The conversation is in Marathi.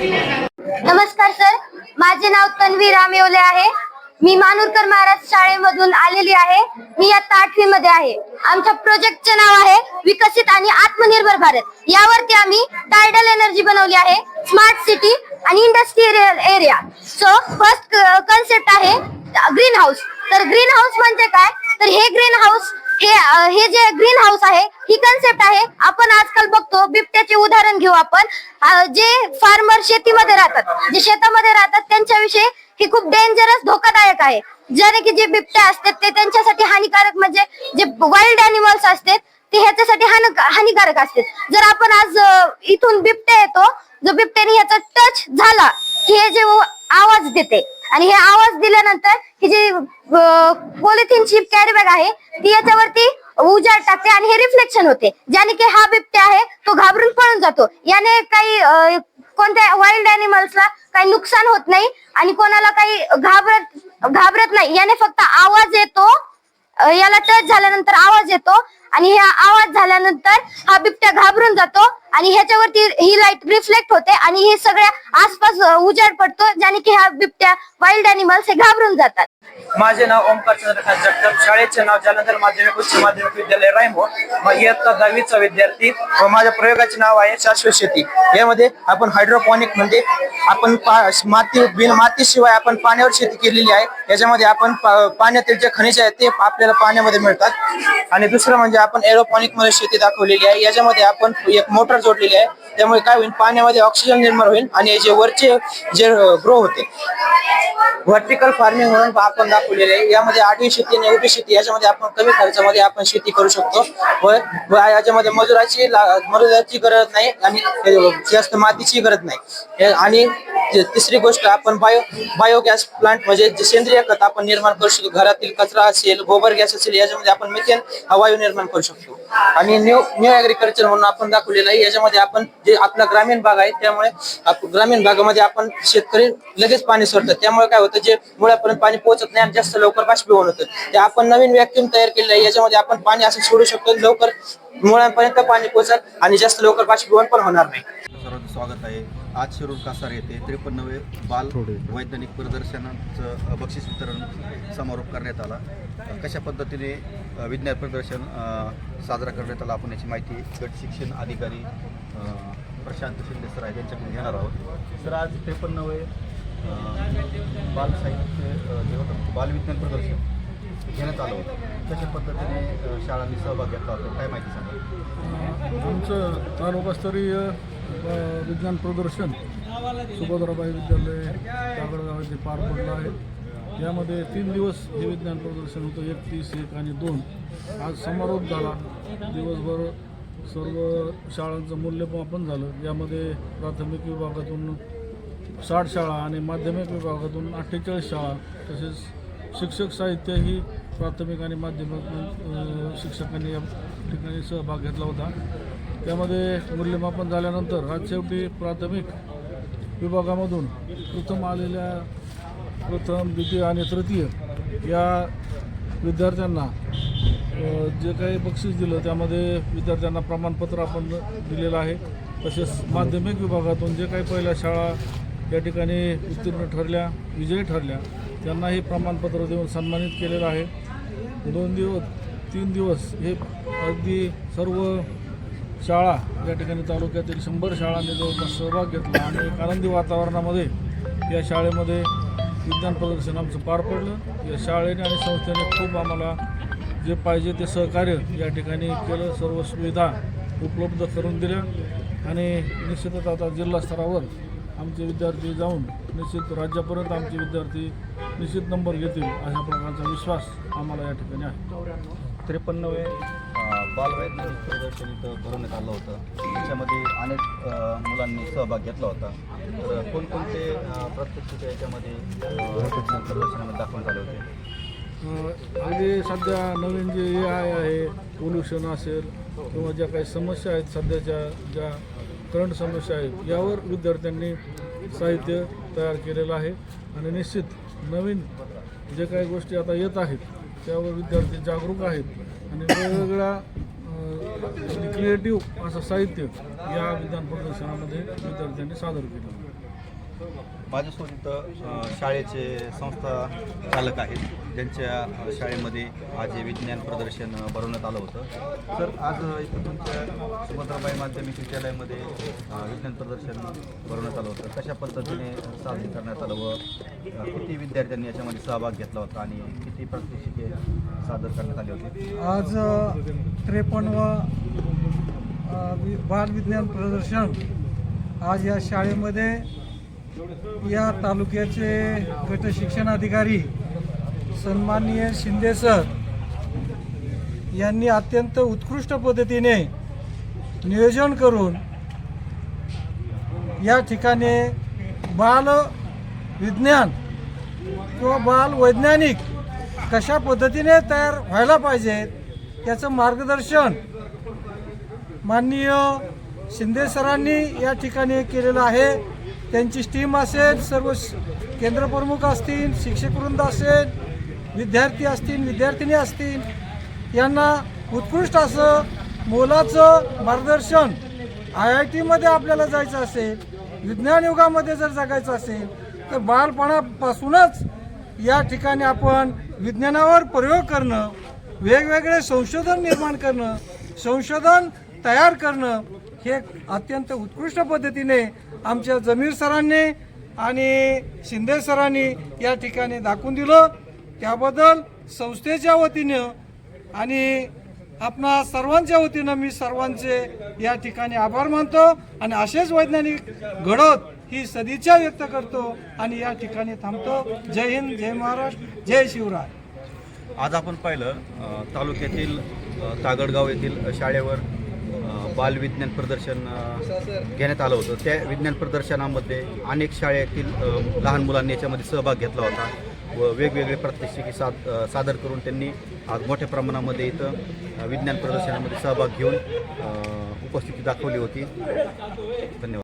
नमस्कार सर. माझे नाव तन्वी रामेवले आहे. मी मानूरकर महाराज शाळेमधून आलेली आहे. मी आता आठवी मध्ये आहे. आमच्या प्रोजेक्टचे नाव आहे विकसित आणि आत्मनिर्भर भारत. यावरती आम्ही टायडल एनर्जी बनवली आहे. स्मार्ट सिटी आणि industrial area so first concept आहे ग्रीन हाऊस तर ग्रीन हाऊस म्हणजे काय? तर हे ग्रीन हाऊस हे हे जे ग्रीन हाऊस आहे ही कन्सेप्ट आहे. आपण आजकाल बघतो बिबट्याचे उदाहरण घेऊ आपण. जे फार्मर शेतीमध्ये राहतात जे शेतामध्ये राहतात त्यांच्याविषयी ही खूप डेंजरस धोकादायक आहे. ज्याने की जे बिबट्या असतात ते त्यांच्यासाठी हानिकारक म्हणजे जे वाईल्ड अॅनिमल्स असतात ते ह्याच्यासाठी हान- हानिकारक असतात. जर आपण आज इथून बिबट्या येतो जो बिबट्याने ह्याचा टच झाला की हे जे आवाज देते आणि हे आवाज दिल्यानंतर ही जी पॉलिथिनची कॅरी बॅग आहे ती याच्यावरती उजाड टाकते आणि हे रिफ्लेक्शन होते. ज्याने की हा बिबट्या आहे तो घाबरून पळून जातो. याने काही कोणत्या वाईल्ड अॅनिमल्सला काही नुकसान होत नाही आणि कोणाला काही घाबरत घाबरत नाही. याने फक्त आवाज येतो याला टच झाल्यानंतर आवाज येतो आणि हा आवाज झाल्यानंतर हा बिबट्या घाबरून जातो आणि ह्याच्यावरती ही लाइट रिफ्लेक्ट होते आणि हे सगळ्या आसपास उजाड पडतो ज्याने की हा बिबट्या वाईल्ड अॅनिमल्स हे घाबरून जातात. माझे नाव ओमकार चंद्रकांत जगताप. शाळेचे नाव जालंधर माध्यमिक उच्च माध्यमिक विद्यालय रायमो मग इयत्ता दहावीचा विद्यार्थी. व माझ्या प्रयोगाचे नाव आहे शाश्वत शेती यामध्ये आपण हायड्रोपॉनिक म्हणजे आपण माती बिन मातीशिवाय आपण पाण्यावर शेती केलेली आहे. याच्यामध्ये आपण पाण्यातील जे खनिज आहेत ते आपल्याला पाण्यामध्ये मिळतात. आणि दुसरं म्हणजे आपण एरोपॉनिकमध्ये शेती दाखवलेली आहे. याच्यामध्ये आपण एक मोटर जोडलेली आहे. त्यामुळे काय होईल? पाण्यामध्ये ऑक्सिजन निर्माण होईल आणि जे वरचे जे ग्रो होते व्हर्टिकल फार्मिंग म्हणून आपण दाखवलेले आहे. यामध्ये आडवी शेती आणि उभी शेती याच्यामध्ये आपण कमी खर्चामध्ये आपण शेती करू शकतो. व याच्यामध्ये मजुराची मजुराची गरज नाही आणि जास्त मातीची गरज नाही. आणि तिसरी गोष्ट आपण बायो बायोगॅस प्लांट म्हणजे जे सेंद्रिय खत आपण निर्माण करू शकतो घरातील कचरा असेल गोबर गॅस असेल याच्यामध्ये आपण मिथेन हा वायू निर्माण करू शकतो. आणि न्यू न्यू ऍग्रिकल्चर म्हणून आपण दाखवलेलं आहे याच्यामध्ये आपण जे आपला ग्रामीण भाग आहे त्यामुळे ग्रामीण भागामध्ये आपण शेतकरी लगेच पाणी सोडतात. त्यामुळे काय होतं जे मुळापर्यंत पाणी पोहोचत नाही आणि जास्त लवकर बाष्पीभवन होतं. ते आपण नवीन व्हॅक्युम तयार केलेलं आहे याच्यामध्ये आपण पाणी असं सोडू शकतो लवकर मुळापर्यंत पाणी पोहोचत आणि जास्त लवकर बाष्पीभवन पण होणार नाही. सर्वांचं स्वागत आहे. आज शिरूर कासार येथे त्रेपन्नवे बाल वैज्ञानिक प्रदर्शनाचं बक्षीस वितरण समारोप करण्यात आला. कशा पद्धतीने विज्ञान प्रदर्शन साजरा करण्यात आला आपण याची माहिती गट शिक्षण अधिकारी प्रशांत शिंदे सर आहे त्यांच्याकडून घेणार आहोत. सर आज त्रेपन्नवे बाल साहित्य बालविज्ञान प्रदर्शन. घेण्यात आलं होतं. कशा पद्धतीने शाळांनी सहभाग घेतला होता काय माहिती सांगा? आमचं तालुकास्तरीय विज्ञान प्रदर्शन सुभद्राबाई विद्यालय कागडगाव पार पडलं आहे. यामध्ये तीन दिवस हे विज्ञान प्रदर्शन होतं एक तीस एक आणि दोन. आज समारोप झाला. दिवसभर सर्व शाळांचं मूल्यमापन झालं. यामध्ये प्राथमिक विभागातून साठ शाळा आणि माध्यमिक विभागातून अठ्ठेचाळीस शाळा तसेच शिक्षक साहित्य ही प्राथमिक आणि माध्यमिक शिक्षकांनी या ठिकाणी सहभाग घेतला होता. त्यामध्ये मूल्यमापन झाल्यानंतर आज शेवटी प्राथमिक विभागामधून प्रथम आलेल्या प्रथम द्वितीय आणि तृतीय या विद्यार्थ्यांना जे काही बक्षीस दिलं त्यामध्ये विद्यार्थ्यांना प्रमाणपत्र आपण दिलेलं आहे. तसेच माध्यमिक विभागातून जे काही पहिल्या शाळा या ठिकाणी उत्तीर्ण ठरल्या विजयी ठरल्या. त्यांनाही प्रमाणपत्र देऊन सन्मानित केलेलं आहे. दोन दिवस तीन दिवस हे अगदी सर्व शाळा या ठिकाणी तालुक्यातील शंभर शाळांनी जवळपास सहभाग घेतला आणि एक आनंदी वातावरणामध्ये या शाळेमध्ये विज्ञान प्रदर्शन आमचं पार पडलं. या शाळेने आणि संस्थेने खूप आम्हाला जे पाहिजे ते सहकार्य या ठिकाणी केलं सर्व सुविधा उपलब्ध करून दिल्या. आणि निश्चितच आता जिल्हा स्तरावर आमचे विद्यार्थी जाऊन निश्चित राज्यापर्यंत आमचे विद्यार्थी निश्चित नंबर घेतील अशा प्रकारचा विश्वास आम्हाला या ठिकाणी आहे. त्रेपन्नवे बाल वैज्ञानिक प्रदर्शन इथं भरवण्यात आलं होतं. त्याच्यामध्ये अनेक मुलांनी सहभाग घेतला होता. तर कोणकोणते अ, प्रात्यक्षिक याच्यामध्ये प्रदर्शनामध्ये दाखवण्यात आले होते? अगदी सध्या नवीन जे ए आय आहे पोल्युशन असेल किंवा ज्या काही समस्या आहेत सध्याच्या ज्या करंट समस्या आहेत यावर विद्यार्थ्यांनी साहित्य तयार केलेलं आहे. आणि निश्चित नवीन जे काही गोष्टी आता येत आहेत त्यावर विद्यार्थी जागरूक आहेत. आणि वेगवेगळ्या क्रिएटिव्ह असं साहित्य या विज्ञान प्रदर्शनामध्ये विद्यार्थ्यांनी सादर केलं माझ्यासोबत इथं शाळेचे संस्था चालक आहेत. ज्यांच्या शाळेमध्ये आज हे विज्ञान प्रदर्शन भरवण्यात आलं होतं. तर आज इथं तुमच्या सुभद्राबाई माध्यमिक विद्यालयामध्ये विज्ञान प्रदर्शन भरवण्यात आलं होतं. कशा पद्धतीने साजरे करण्यात आलं व किती विद्यार्थ्यांनी याच्यामध्ये सहभाग घेतला होता आणि किती प्रात्यक्षिके सादर करण्यात आले होते? आज त्रेपन्नवा बाल विज्ञान प्रदर्शन आज या शाळेमध्ये या तालुक्याचे गट शिक्षणाधिकारी सन्माननीय शिंदे सर यांनी अत्यंत उत्कृष्ट पद्धतीने नियोजन करून या ठिकाणी बाल विज्ञान किंवा बाल वैज्ञानिक कशा पद्धतीने तयार व्हायला पाहिजेत याचं मार्गदर्शन माननीय शिंदे सरांनी या ठिकाणी केलेलं आहे. त्यांची टीम असेल सर्व केंद्रप्रमुख असतील शिक्षकवृंद असेल विद्यार्थी असतील विद्यार्थिनी असतील यांना उत्कृष्ट असं मोलाचं मार्गदर्शन आय आय टीमध्ये आपल्याला जायचं असेल विज्ञान युगामध्ये जर जगायचं असेल तर बालपणापासूनच या ठिकाणी आपण विज्ञानावर प्रयोग करणं वेगवेगळे संशोधन निर्माण करणं संशोधन तयार करणं हे अत्यंत उत्कृष्ट पद्धतीने आमच्या जमीर सरांनी आणि शिंदे सरांनी या ठिकाणी दाखवून दिलं. त्याबद्दल संस्थेच्या वतीनं आणि आपणा सर्वांच्या वतीनं मी सर्वांचे या ठिकाणी आभार मानतो आणि असेच वैज्ञानिक घडत ही सदिच्छा व्यक्त करतो आणि या ठिकाणी थांबतो. जय हिंद जय महाराष्ट्र जय शिवराय. आज आपण पाहिलं तालुक्यातील तागडगाव येथील शाळेवर बालविज्ञान प्रदर्शन घेण्यात आलं होतं. त्या विज्ञान प्रदर्शनामध्ये अनेक शाळेतील लहान मुलांनी याच्यामध्ये सहभाग घेतला होता व वेगवेगळे प्रात्यक्षिके साद सादर करून त्यांनी आज मोठ्या प्रमाणामध्ये इथं विज्ञान प्रदर्शनामध्ये सहभाग घेऊन उपस्थिती दाखवली होती. धन्यवाद.